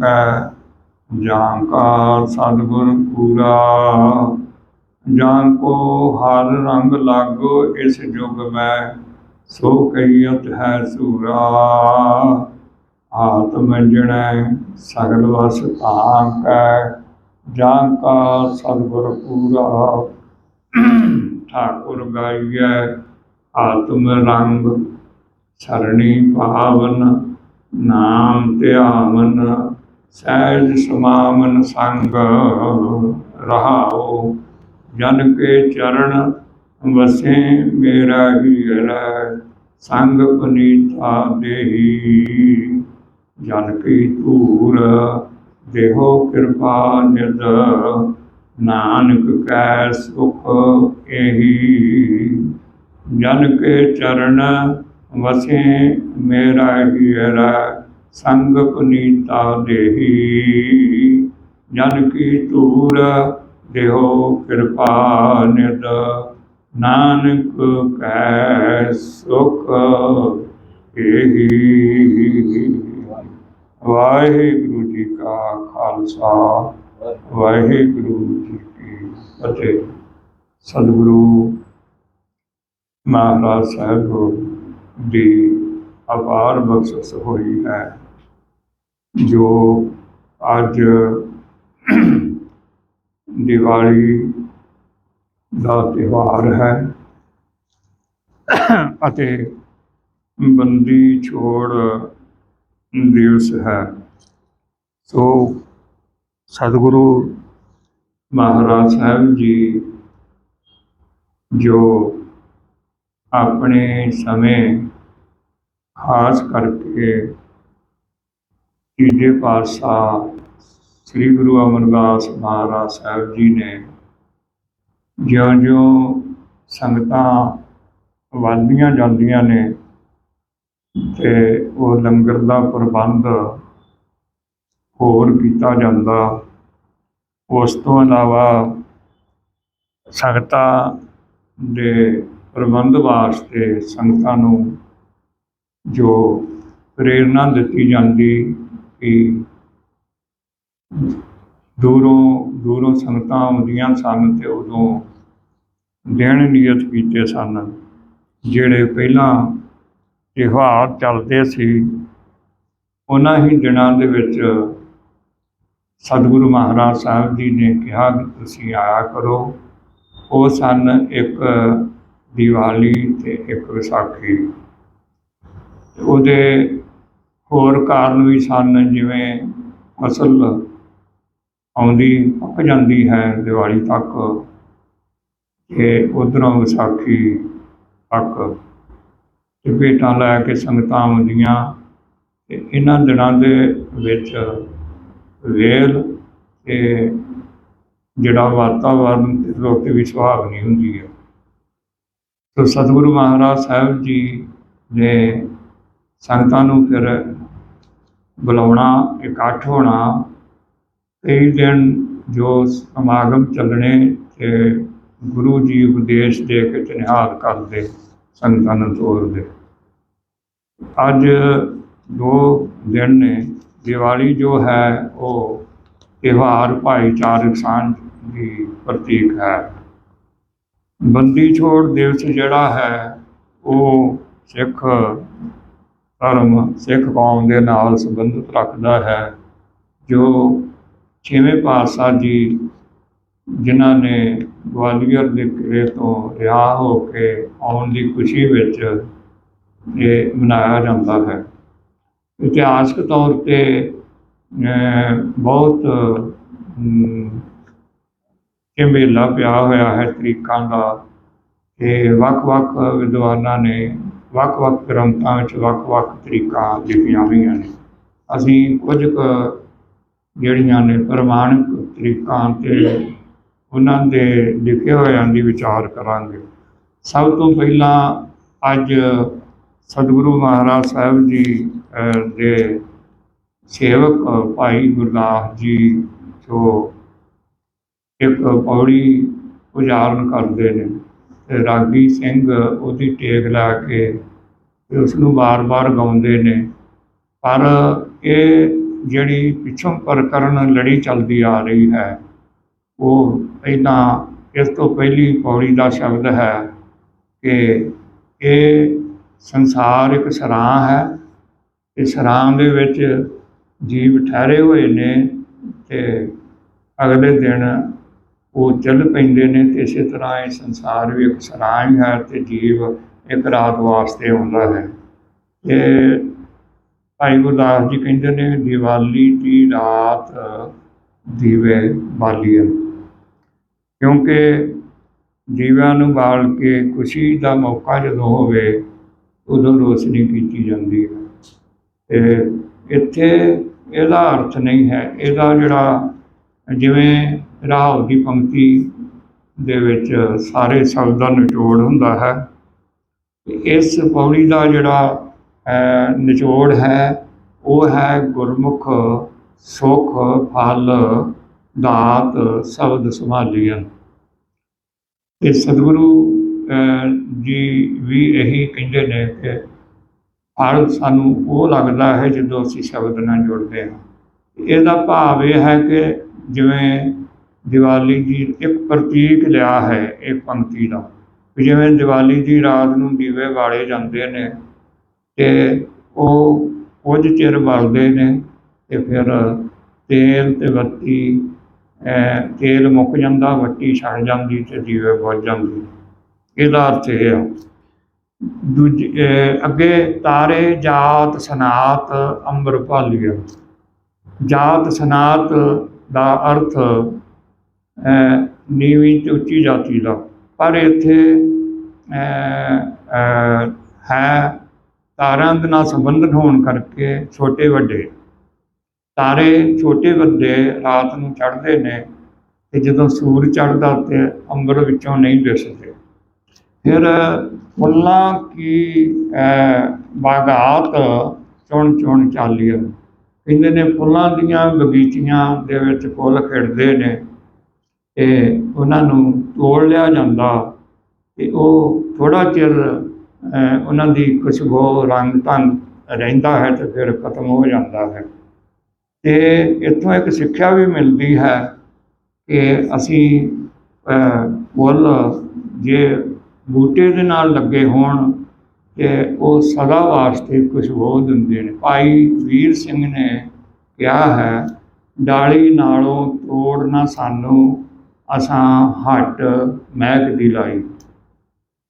ਕੈ ਜਾਂ ਸਤਿਗੁਰ ਪੂਰਾ। ਜਾਂ ਕੋ ਹਰ ਰੰਗ ਲਾਗੋ, ਇਸ ਜੁਗ ਮੈਂ ਸੋ ਕਹੀਅਤ ਹੈ ਸੂਰਾ। ਆਤਮ ਜਣੈ ਸਗਲ ਵਸ ਤਾਂ ਕੈ। ਜਾਂ ਕਾ ਸਤਿਗੁਰ ਪੂਰਾ। ਠਾਕੁਰ ਗਾਈਐ ਆਤਮ ਰੰਗ, ਸਰਣੀ ਪਾਵਨ, ਨਾਮ ਧਿਆਵਨ। ਸਹਿਜ ਸਮਾਵਨ ਸੰਗ ਰਹਾਉ, ਜਨ ਕੇ ਚਰਨ ਵਸੇ ਮੇਰਾ ਹੀ ਹੀਰੈ ਸੰਗ ਪਨੀਤਾ ਦੇਹੀ। ਜਨ ਕੀ ਧੂਰ, ਦੇਹੋ ਕਿਰਪਾ ਨਿਦ ਨਾਨਕ ਕੈ ਸੁਖ ਇਹੀ ਜਨ ਕੇ ਚਰਨ ਵਸੇ ਮੇਰਾ ਹੀ ਹੀਰਾ ਸੰਗ ਪੁਨੀਤਾ ਦੇਹੀ। ਜਨ ਕੀ ਧੂਰ ਦੇਹੋ ਕਿਰਪਾ ਨਿਦ ਨਾਨਕ ਕੈ ਸੁਖ ਇਹੀ ਵਾਹਿਗੁਰੂ ਜੀ ਕਾ ਖਾਲਸਾ, ਵਾਹਿਗੁਰੂ ਜੀ ਕੀ ਫਤਿਹ। ਸਤਿਗੁਰੂ ਮਹਾਰਾਜ ਸਾਹਿਬ ਦੀ ਅਪਾਰ ਬਖਸ਼ਿਸ਼ ਹੋਈ ਹੈ। ਜੋ ਅੱਜ ਦੀਵਾਲੀ ਦਾ ਤਿਉਹਾਰ ਹੈ ਅਤੇ ਬੰਦੀ ਛੋੜ ਦਿਵਸ ਹੈ। ਸੋ ਸਤਿਗੁਰੂ ਮਹਾਰਾਜ ਸਾਹਿਬ ਜੀ ਜੋ ਆਪਣੇ ਸਮੇਂ ਖਾਸ ਕਰਕੇ ਤੀਜੇ ਪਾਤਸ਼ਾਹ ਸ੍ਰੀ ਗੁਰੂ ਅਮਰਦਾਸ ਮਹਾਰਾਜ ਸਾਹਿਬ ਜੀ ਨੇ ਜਿਉਂ-ਜਿਉਂ ਸੰਗਤਾਂ ਵੱਧਦੀਆਂ ਜਾਂਦੀਆਂ ਨੇ ਤੇ ਉਹ ਲੰਗਰ ਦਾ ਪ੍ਰਬੰਧ ਹੋਰ ਕੀਤਾ ਜਾਂਦਾ, ਉਸ ਤੋਂ ਇਲਾਵਾ ਸੰਗਤਾਂ ਦੇ ਪ੍ਰਬੰਧ ਵਾਸਤੇ ਸੰਗਤਾਂ ਨੂੰ ਜੋ ਪ੍ਰੇਰਣਾ ਦਿੱਤੀ ਜਾਂਦੀ ਕਿ ਦੂਰੋਂ ਦੂਰੋਂ ਸੰਗਤਾਂ ਆਉਂਦੀਆਂ ਸਨ ਤੇ ਉਦੋਂ ਦਿਨ ਨਿਯਤ ਕੀਤੇ ਸਨ, ਜਿਹੜੇ ਪਹਿਲਾਂ ਤਿਉਹਾਰ ਚੱਲਦੇ ਸੀ, ਉਹਨਾਂ ਹੀ ਦਿਨਾਂ ਦੇ ਵਿੱਚ ਸਤਿਗੁਰੂ ਮਹਾਰਾਜ ਸਾਹਿਬ ਜੀ ਨੇ ਕਿਹਾ ਕਿ ਤੁਸੀਂ ਆਇਆ ਕਰੋ। ਉਹ ਸਨ ਇੱਕ ਦੀਵਾਲੀ ਤੇ ਇੱਕ ਵਿਸਾਖੀ। ਉਹਦੇ ਹੋਰ ਕਾਰਨ ਵੀ ਸਨ, ਜਿਵੇਂ ਫਸਲ ਆਉਂਦੀ, ਪੱਕ ਜਾਂਦੀ ਹੈ ਦੀਵਾਲੀ ਤੱਕ ਤੇ ਉਧਰੋਂ ਵਿਸਾਖੀ ਤੱਕ। ਤੇ ਭੇਟਾਂ ਲੈ ਕੇ ਸੰਗਤਾਂ ਆਉਂਦੀਆਂ ਤੇ ਇਹਨਾਂ ਦਿਨਾਂ ਦੇ ਵਿੱਚ ਵੇਲ ਤੇ ਜਿਹੜਾ ਵਾਤਾਵਰਨ ਤੇ ਲੋਕ ਵੀ ਸੁਹਾਵਣੀ ਹੁੰਦੀ ਹੈ। ਸੋ ਸਤਿਗੁਰੂ ਮਹਾਰਾਜ ਸਾਹਿਬ ਜੀ ਨੇ ਸੰਗਤਾਂ ਨੂੰ ਫਿਰ ਬੁਲਾਉਣਾ, ਇਕੱਠ ਹੋਣਾ, ਕਈ ਦਿਨ ਜੋ ਸਮਾਗਮ ਚੱਲਣੇ ਤੇ ਗੁਰੂ ਜੀ ਉਪਦੇਸ਼ ਦੇ ਕੇ ਤੇ ਕਰਦੇ ਸੰਗਤਾਂ ਨੂੰ ਤੋਰਦੇ। ਅੱਜ ਦੋ ਦਿਨ ਨੇ, ਦੀਵਾਲੀ ਜੋ ਹੈ ਉਹ ਤਿਉਹਾਰ ਭਾਈਚਾਰਕ ਸਾਂਝ ਦੀ ਪ੍ਰਤੀਕ ਹੈ। ਬੰਦੀ ਛੋੜ ਦਿਵਸ ਜਿਹੜਾ ਹੈ, ਉਹ ਸਿੱਖ ਧਰਮ ਸਿੱਖ ਕੌਮ ਦੇ ਨਾਲ ਸੰਬੰਧਿਤ ਰੱਖਦਾ ਹੈ ਜੋ ਛੇਵੇਂ ਪਾਤਸ਼ਾਹ ਜੀ ਜਿਨ੍ਹਾਂ ਨੇ ਗਵਾਲੀਅਰ ਦੇ ਕਿਲੇ ਤੋਂ ਰਿਹਾ ਹੋ ਕੇ ਆਉਣ ਦੀ ਖੁਸ਼ੀ ਵਿੱਚ ਇਹ ਮਨਾਇਆ ਜਾਂਦਾ ਹੈ। ਇਤਿਹਾਸਕ ਤੌਰ ਤੇ ਬਹੁਤ ਅਮ, ਇਹ ਮੇਲਾ ਪਿਆ ਹੋਇਆ ਹੈ ਤਰੀਕਾਂ ਦਾ। ਤੇ ਵੱਖ-ਵੱਖ ਵਿਦਵਾਨਾਂ ਨੇ ਵੱਖ-ਵੱਖ ਗ੍ਰੰਥਾਂ ਵਿੱਚ ਵੱਖ-ਵੱਖ ਤਰੀਕਾਂ ਲਿਖੀਆਂ ਹੋਈਆਂ ਨੇ। ਅਸੀਂ ਕੁਝ ਕੁ ਜਿਹੜੀਆਂ ਨੇ ਪ੍ਰਮਾਣਿਕ ਤਰੀਕਾਂ ਤੇ ਉਹਨਾਂ ਦੇ ਲਿਖੇ ਹੋਇਆਂ ਦੀ ਵਿਚਾਰ ਕਰਾਂਗੇ। ਸਭ ਤੋਂ ਪਹਿਲਾਂ ਅੱਜ ਸਤਿਗੁਰੂ ਮਹਾਰਾਜ ਸਾਹਿਬ ਜੀ ਦੇ ਸੇਵਕ ਭਾਈ ਗੁਰਦਾਸ ਜੀ ਜੋ ਇੱਕ ਪੌੜੀ ਉਜਾਰਨ ਕਰਦੇ ਨੇ। ਰਾਗੀ ਸਿੰਘ ਉਹਦੀ ਟੇਕ ਲਾ ਕੇ ਤੇ ਉਸ ਨੂੰ ਬਾਰ-ਬਾਰ ਗਾਉਂਦੇ ਨੇ। ਪਰ ਇਹ ਜਿਹੜੀ ਪਿੱਛੋਂ ਪ੍ਰਕਰਨ ਲੜੀ ਚੱਲਦੀ ਆ ਰਹੀ ਹੈ, ਉਹ ਪਹਿਲਾਂ ਇਸ ਤੋਂ ਪਹਿਲੀ ਪੌੜੀ ਦਾ ਸ਼ਬਦ ਹੈ ਕਿ ਇਹ ਸੰਸਾਰ ਇੱਕ ਸਰਾਂ ਹੈ। ਤੇ ਸਰਾਂ ਦੇ ਵਿੱਚ ਜੀਵ ਠਹਿਰੇ ਹੋਏ ਨੇ ਤੇ ਅਗਲੇ ਦਿਨ ਉਹ ਚੱਲ ਪੈਂਦੇ ਨੇ ਤੇ ਇਸੇ ਤਰ੍ਹਾਂ ਇਹ ਸੰਸਾਰ ਵੀ ਇੱਕ ਸਰਾਂ ਹੈ ਤੇ ਜੀਵ ਇੱਕ ਰਾਤ ਵਾਸਤੇ ਆਉਂਦਾ ਹੈ। ਤੇ ਭਾਈ ਗੁਰਦਾਸ ਜੀ ਕਹਿੰਦੇ ਨੇ ਦੀਵਾਲੀ ਦੀ ਰਾਤ ਦੀਵੇ ਬਾਲੀਏ। ਕਿਉਂਕਿ ਦੀਵਿਆਂ ਨੂੰ ਬਾਲ ਕੇ ਖੁਸ਼ੀ ਦਾ ਮੌਕਾ ਜਦੋਂ ਹੋਵੇ, ਉਦੋਂ ਰੋਸ਼ਨੀ ਕੀਤੀ ਜਾਂਦੀ ਹੈ। ਤੇ ਇੱਥੇ ਇਹਦਾ ਅਰਥ ਨਹੀਂ ਹੈ। ਇਹਦਾ ਜਿਹੜਾ ਜਿਵੇਂ ਰਾਹ ਦੀ ਪੰਕਤੀ ਦੇ ਵਿੱਚ ਸਾਰੇ ਸ਼ਬਦ ਦਾ ਨਿਚੋੜ ਹੁੰਦਾ ਹੈ। ਇਸ ਪੌੜੀ ਦਾ ਜਿਹੜਾ ਨਿਚੋੜ ਹੈ, ਉਹ ਹੈ ਗੁਰਮੁਖ, ਸੁਖ, ਫਲ, ਦਾਤ, ਸ਼ਬਦ ਸੰਭਾਲੀਆਂ ਤੇ ਸਤਿਗੁਰੂ ਜੀ ਵੀ ਇਹੀ ਕਹਿੰਦੇ ਨੇ ਕਿ ਫਲ ਸਾਨੂੰ ਉਹ ਲੱਗਦਾ ਹੈ ਜਦੋਂ ਅਸੀਂ ਸ਼ਬਦ ਨਾਲ ਜੁੜਦੇ ਹਾਂ। ਇਹਦਾ ਭਾਵ ਇਹ ਹੈ ਕਿ ਜਿਵੇਂ ਦੀਵਾਲੀ ਦੀ ਇੱਕ ਪ੍ਰਤੀਕ ਲਿਆ ਹੈ ਇਹ ਪੰਕਤੀ ਦਾ। ਜਿਵੇਂ ਦੀਵਾਲੀ ਦੀ ਰਾਤ ਨੂੰ ਦੀਵੇ ਬਾਲੇ ਜਾਂਦੇ ਨੇ ਤੇ ਉਹ ਕੁਝ ਚਿਰ ਬਲਦੇ ਨੇ ਤੇ ਫਿਰ ਤੇਲ ਤੇ ਬੱਤੀ ਤੇਲ ਮੁੱਕ ਜਾਂਦਾ ਬੱਤੀ ਛੜ ਜਾਂਦੀ ਤੇ ਦੀਵੇ ਬੁੱਝ ਜਾਂਦੇ ਇਹਦਾ ਅਰਥ ਇਹ ਆ। ਦੂਜੇ ਅੱਗੇ ਤਾਰੇ ਜਾਤ ਸਨਾਤ ਅੰਬਰ ਭਾਲੀਆ। ਜਾਤ ਸਨਾਤ ਦਾ ਅਰਥ ਨੀਵੀਂ ਤੇ ਉੱਚੀ ਜਾਤੀ ਦਾ। ਪਰ ਇੱਥੇ ਹੈ ਤਾਰਿਆਂ ਦੇ ਨਾਲ ਸੰਬੰਧਿਤ ਹੋਣ ਕਰਕੇ ਛੋਟੇ ਵੱਡੇ। ਤਾਰੇ ਛੋਟੇ ਵੱਡੇ ਰਾਤ ਨੂੰ ਚੜ੍ਹਦੇ ਨੇ ਤੇ ਜਦੋਂ ਸੂਰਜ ਚੜ੍ਹਦਾ ਤੇ ਅੰਬਰ ਵਿੱਚੋਂ ਨਹੀਂ ਦਿਸਦੇ। ਫਿਰ ਫੁੱਲਾਂ ਕੀ ਬਾਗਾਤ ਚੁਣ ਚੁਣ ਚਾਲੀਏ ਕਹਿੰਦੇ ਨੇ ਫੁੱਲਾਂ ਦੀਆਂ ਬਗੀਚੀਆਂ ਦੇ ਵਿੱਚ ਫੁੱਲ ਖਿੜਦੇ ਨੇ। ਤੇ ਉਹਨਾਂ ਨੂੰ ਤੋੜ ਲਿਆ ਜਾਂਦਾ ਤੇ ਉਹ ਥੋੜਾ ਚਿਰ ਉਹਨਾਂ ਦੀ ਖੁਸ਼ਬੂ ਰੰਗ ਢੰਗ ਰਹਿੰਦਾ ਹੈ ਤੇ ਫਿਰ ਖਤਮ ਹੋ ਜਾਂਦਾ ਹੈ। ਤੇ ਇੱਥੋਂ ਇੱਕ ਸਿੱਖਿਆ ਵੀ ਮਿਲਦੀ ਹੈ ਕਿ ਅਸੀਂ ਅਹ, ਫੁੱਲ ਜੇ ਬੂਟੇ ਦੇ ਨਾਲ ਲੱਗੇ ਹੋਣ ਤੇ ਉਹ ਸਦਾ ਵਾਸਤੇ ਖੁਸ਼ਬੂ ਦਿੰਦੇ ਨੇ। ਭਾਈ ਵੀਰ ਸਿੰਘ ਨੇ ਕਿਹਾ ਹੈ ਡਾਲੀ ਨਾਲੋਂ ਤੋੜ ਨਾ ਸਾਨੂੰ ਅਸਾਂ ਹੱਟ ਮਹਿਕ ਦੀ ਲਾਈ।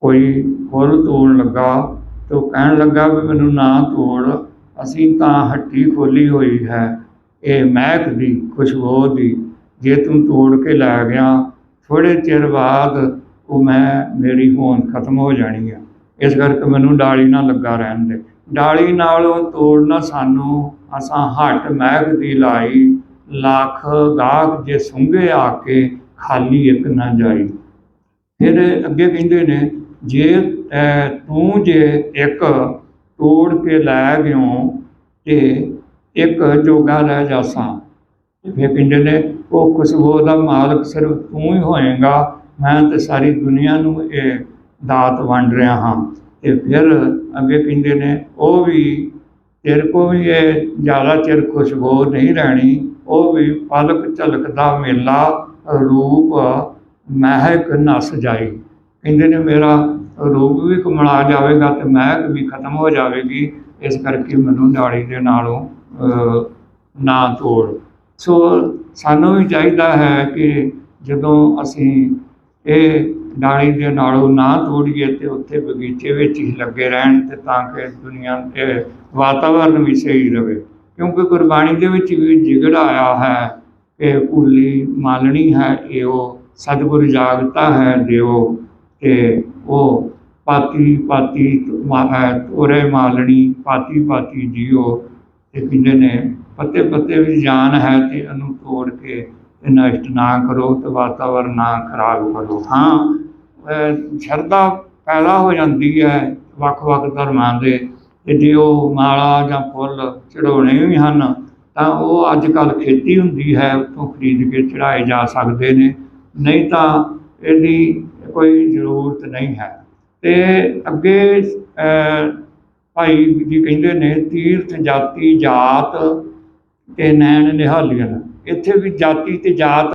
ਕੋਈ ਫੁੱਲ ਤੋੜਨ ਲੱਗਾ ਤੇ ਉਹ ਕਹਿਣ ਲੱਗਾ ਵੀ ਮੈਨੂੰ ਨਾ ਤੋੜ ਅਸੀਂ ਤਾਂ ਹੱਟੀ ਖੋਲੀ ਹੋਈ ਹੈ, ਇਹ ਮਹਿਕ ਦੀ ਖੁਸ਼ਬੂ ਦੀ। ਜੇ ਤੂੰ ਤੋੜ ਕੇ ਲੈ ਗਿਆ ਥੋੜੇ ਚਿਰ ਬਾਅਦ ਉਹ ਮੈਂ, ਮੇਰੀ ਹੋਂਦ ਖਤਮ ਹੋ ਜਾਣੀ ਆ। ਇਸ ਕਰਕੇ ਮੈਨੂੰ ਡਾਲੀ ਨਾਲ ਲੱਗਾ ਰਹਿਣ ਦੇ। ਡਾਲੀ ਨਾਲ ਉਹ ਤੋੜਨਾ ਸਾਨੂੰ, ਅਸਾਂ ਹੱਟ ਮਹਿਕ ਦੀ ਲਾਈ। ਲੱਖ ਗਾਹਕ ਜੇ ਸੁੰਘੇ ਆ ਕੇ ਖਾਲੀ ਇੱਕ ਨਾ ਜਾਈ। ਫਿਰ ਅੱਗੇ ਕਹਿੰਦੇ ਨੇ, ਜੇ ਤੂੰ ਜੇ ਇੱਕ ਤੋੜ ਕੇ ਲੈ ਗਿਓ ਤੇ ਇੱਕ ਜੋਗਾ ਰਹਿ ਜਾਸਾਂ। ਫਿਰ ਕਹਿੰਦੇ ਨੇ, ਉਹ ਖੁਸ਼ਬੂ ਦਾ ਮਾਲਕ ਸਿਰਫ ਤੂੰ ਹੀ ਹੋਏਗਾ, ਮੈਂ ਤੇ ਸਾਰੀ ਦੁਨੀਆ ਨੂੰ ਇਹ ਦਾਤ ਵੰਡ ਰਿਹਾ ਹਾਂ। ਤੇ ਫਿਰ ਅੱਗੇ ਕਹਿੰਦੇ ਨੇ, ਉਹ ਵੀ ਤੇਰੇ ਕੋ ਵੀ ਇਹ ਜ਼ਿਆਦਾ ਚਿਰ ਖੁਸ਼ਬੂ ਨਹੀਂ ਰਹਿਣੀ, ਉਹ ਵੀ ਪਲਕ ਝਲਕਦਾ ਮੇਲਾ ਰੂਪ ਮਹਿਕ ਨਸ ਜਾਈ ਕਹਿੰਦੇ ਨੇ, ਮੇਰਾ ਰੂਪ ਵੀ ਕਮਲਾ ਜਾਵੇਗਾ ਤੇ ਮਹਿਕ ਵੀ ਖਤਮ ਹੋ ਜਾਵੇਗੀ। ਇਸ ਕਰਕੇ ਮੈਨੂੰ ਡਾਲੀ ਦੇ ਨਾਲੋਂ ਨਾ ਤੋੜ। ਸੋ ਸਾਨੂੰ ਵੀ ਚਾਹੀਦਾ ਹੈ ਕਿ ਜਦੋਂ ਅਸੀਂ ਇਹ ਡਾਲੀ ਦੇ ਨਾਲੋਂ ਨਾ ਤੋੜੀਏ ਤੇ ਉੱਥੇ ਬਗੀਚੇ ਵਿੱਚ ਹੀ ਲੱਗੇ ਰਹਿਣ ਤੇ ਤਾਂ ਕਿ ਦੁਨੀਆ ਤੇ ਵਾਤਾਵਰਨ ਵੀ ਸਹੀ ਰਹੇ। ਕਿਉਂਕਿ ਗੁਰਬਾਣੀ ਦੇ ਵਿੱਚ ਵੀ ਜਿਗੜ ਆਇਆ ਹੈ ਕਿ ਭੁੱਲੀ ਮਾਲਣੀ ਹੈ, ਇਹੋ ਸਤਿਗੁਰ ਜਾਗਤਾ ਹੈ ਦਿਓ ਤੇ ਉਹ ਪਾਤੀ ਪਾਤੀ ਤੋਰੇ ਮਾਲਣੀ, ਪਾਤੀ ਪਾਤੀ ਜੀਓ ਤੇ ਕਹਿੰਦੇ ਨੇ ਪੱਤੇ ਪੱਤੇ ਵੀ ਜਾਨ ਹੈ ਤੇ ਇਹਨੂੰ ਤੋੜ ਕੇ ਤੇ ਨਸ਼ਟ ਨਾ ਕਰੋ ਤੇ ਵਾਤਾਵਰਨ ਨਾ ਖਰਾਬ ਕਰੋ। ਹਾਂ ਸ਼ਰਧਾ ਪੈਦਾ ਹੋ ਜਾਂਦੀ ਹੈ ਵੱਖ-ਵੱਖ ਧਰਮਾਂ ਦੇ ਤੇ ਜੇ ਉਹ ਮਾਲਾ ਜਾਂ ਫੁੱਲ ਚੜਾਉਣੇ ਵੀ ਹਨ ਤਾਂ ਉਹ ਅੱਜ ਕੱਲ ਖੇਤੀ ਹੁੰਦੀ ਹੈ, ਉੱਥੋਂ ਖਰੀਦ ਕੇ ਚੜਾਏ ਜਾ ਸਕਦੇ ਨੇ। ਨਹੀਂ ਤਾਂ ਇਹਦੀ ਕੋਈ ਜ਼ਰੂਰਤ ਨਹੀਂ ਹੈ। ਤੇ ਅੱਗੇ ਭਾਈ ਜੀ ਕਹਿੰਦੇ ਨੇ, ਤੀਰਥ ਜਾਤੀ ਜਾਤ ਤੇ ਨੈਣ ਨਿਹਾਲੀਆਂ। ਇੱਥੇ ਵੀ ਜਾਤੀ ਤੇ ਜਾਤ